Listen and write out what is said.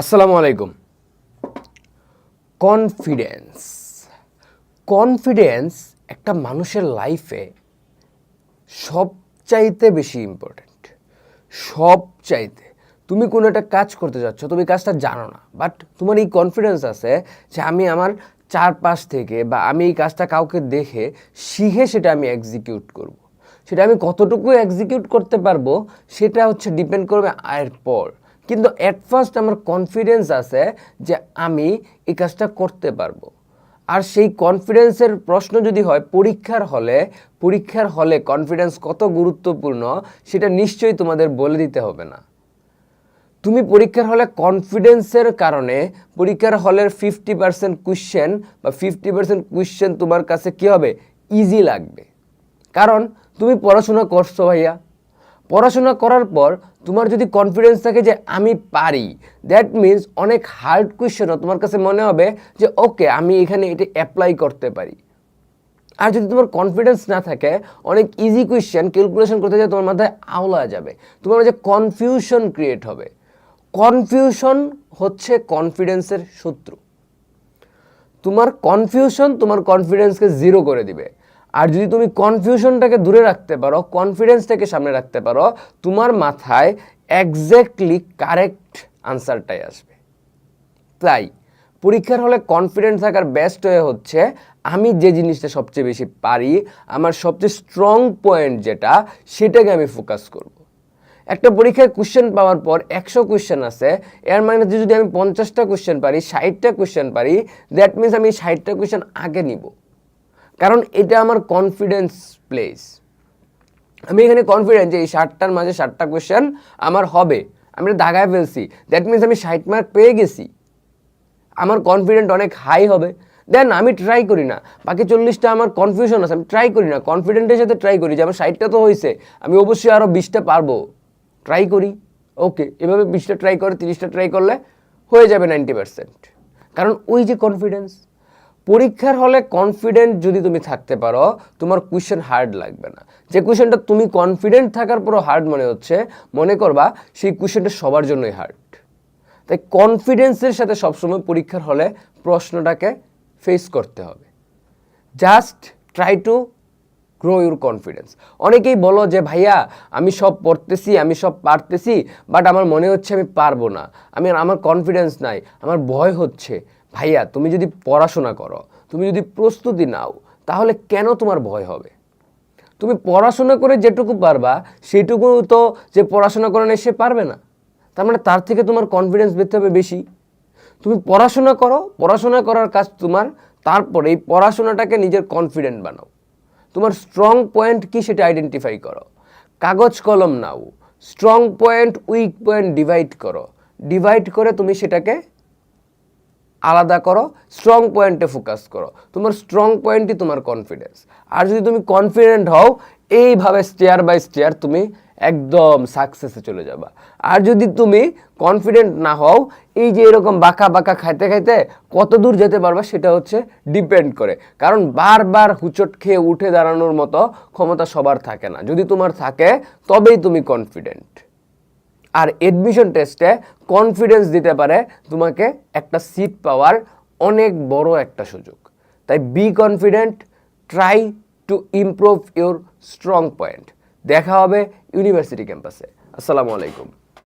আসসালামু আলাইকুম। Confidence confidence একটা মানুষের লাইফে সবচাইতে বেশি ইম্পর্ট্যান্ট সবচাইতে। তুমি কোনো একটা কাজ করতে যাচ্ছ, তুমি কাজটা জানো না বাট তোমার এই কনফিডেন্স আছে যে আমি আমার চারপাশ থেকে বা আমি এই কাজটা কাউকে দেখে শিখে সেটা আমি এক্সিকিউট করব। সেটা আমি কতটুকু এক্সিকিউট করতে পারব সেটা হচ্ছে ডিপেন্ড করবে আয়ের পর। কিন্তু অ্যাট ফার্স্ট আমার কনফিডেন্স আছে যে আমি এই কাজটা করতে পারব। আর সেই কনফিডেন্সের প্রশ্ন যদি হয় পরীক্ষার হলে পরীক্ষার হলে কনফিডেন্স কত গুরুত্বপূর্ণ সেটা নিশ্চয়ই তোমাদের বলে দিতে হবে না। তুমি পরীক্ষার হলে কনফিডেন্সের কারণে পরীক্ষার হলের ফিফটি পার্সেন্ট কোশ্চেন বা ফিফটি পার্সেন্ট কোশ্চেন তোমার কাছে কী হবে? ইজি লাগবে। কারণ তুমি পড়াশোনা করছ ভাইয়া। পড়াশোনা করার পর তোমার যদি কনফিডেন্স থাকে যে আমি পারি দ্যাট মিন্স অনেক হার্ড কোয়েশ্চেনও তোমার কাছে মনে হবে যে ওকে আমি এখানে এটি অ্যাপ্লাই করতে পারি। আর যদি তোমার কনফিডেন্স না থাকে, অনেক ইজি কোয়েশ্চেন ক্যালকুলেশন করতে যায় তোমার মাথায় আওলা যাবে। তোমার মাঝে কনফিউশন ক্রিয়েট হবে। কনফিউশন হচ্ছে কনফিডেন্সের শত্রু। তোমার কনফিউশন তোমার কনফিডেন্সকে জিরো করে দিবে। আর যদি তুমি কনফিউশনটাকে দূরে রাখতে পারো কনফিডেন্সটাকে সামনে রাখতে পারো, তোমার মাথায় একজ্যাক্টলি কারেক্ট আনসারটাই আসবে তাই, পরীক্ষার হলে কনফিডেন্ট থাকার বেস্ট ওয়ে হচ্ছে, আমি যে জিনিসটা সবচেয়ে বেশি পারি, আমার সবচেয়ে স্ট্রং পয়েন্ট যেটা, সেটাকে আমি ফোকাস করব। একটা পরীক্ষায় কোশ্চেন পাওয়ার পর একশো কোশ্চেন আছে, এর মানে যদি আমি পঞ্চাশটা কোশ্চেন পারি, ষাটটা কোশ্চেন পারি দ্যাট মিনস আমি ষাটটা কোশ্চেন আগে নিব কারণ এটা আমার কনফিডেন্স প্লেস আমি এখানে কনফিডেন্ট যে এই ষাটটার মাঝে ষাটটা কোশ্চেন আমার হবে। আমি দাগায় ফেলছি। দ্যাট মিনস আমি ষাট মার্ক পেয়ে গেছি। আমার কনফিডেন্ট অনেক হাই হবে। দেন আমি ট্রাই করি না। বাকি চল্লিশটা আমার কনফিউশন আছে। আমি ট্রাই করি না। কনফিডেন্টের সাথে ট্রাই করি যে আমার ষাটটা তো হয়েছে আমি অবশ্যই আরও বিশটা পারব। ট্রাই করি। ওকে এভাবে বিশটা ট্রাই করে, তিরিশটা ট্রাই করলে হয়ে যাবে নাইনটি পার্সেন্ট কারণ ওই যে কনফিডেন্স পরীক্ষার হলে কনফিডেন্ট যদি তুমি থাকতে পারো, তোমার কোয়েশ্চেন হার্ড লাগবে না। যে কোয়েশ্চেনটা তুমি কনফিডেন্ট থাকার পরও হার্ড মনে হচ্ছে, মনে করবা সেই কোয়েশ্চেনটা সবার জন্যই হার্ড তাই কনফিডেন্সের সাথে সবসময় পরীক্ষার হলে প্রশ্নটাকে ফেস করতে হবে। Just try to grow your confidence অনেকেই বলো যে, ভাইয়া, আমি সব পড়তেছি, আমি সব পারতেছি বাট আমার মনে হচ্ছে আমি পারব না। আমি আমার কনফিডেন্স নাই, আমার ভয় হচ্ছে। ভাইয়া, তুমি যদি পড়াশোনা করো, তুমি যদি প্রস্তুতি নাও, তাহলে কেন তোমার ভয় হবে? তুমি পড়াশোনা করে যেটুকু পারবা সেটুকু তো যে পড়াশোনা করে সে পারবে না। তার মানে তার থেকে তোমার কনফিডেন্স পেতে হবে বেশি। তুমি পড়াশোনা করো, পড়াশোনা করার কাজ তোমার, তারপরে এই পড়াশোনাটাকে নিজের কনফিডেন্ট বানাও। তোমার স্ট্রং পয়েন্ট কি সেটা আইডেন্টিফাই করো। কাগজ কলম নাও strong point weak point divide করো। ডিভাইড করে তুমি সেটাকে আলাদা করো স্ট্রং পয়েন্টে ফোকাস করো। তোমার স্ট্রং পয়েন্টই তোমার কনফিডেন্স আর যদি তুমি কনফিডেন্ট হও, এইভাবে স্টেয়ার বাই স্টেয়ার তুমি একদম সাকসেসে চলে যাবা। আর যদি তুমি কনফিডেন্ট না হও, এই যে এরকম বাঁকা বাঁকা খাইতে খাইতে কত দূর যেতে পারবা সেটা হচ্ছে ডিপেন্ড করে। কারণ বারবার হুচট খেয়ে উঠে দাঁড়ানোর মতো ক্ষমতা সবার থাকে না। যদি তোমার থাকে, তবেই তুমি কনফিডেন্ট আর এডমিশন টেস্টে কনফিডেন্স দিতে পারে তোমাকে একটা সিট পাওয়ার অনেক বড় একটা সুযোগ। তাই be confident try to improve your strong point দেখা হবে ইউনিভার্সিটি ক্যাম্পাসে আসসালামু আলাইকুম।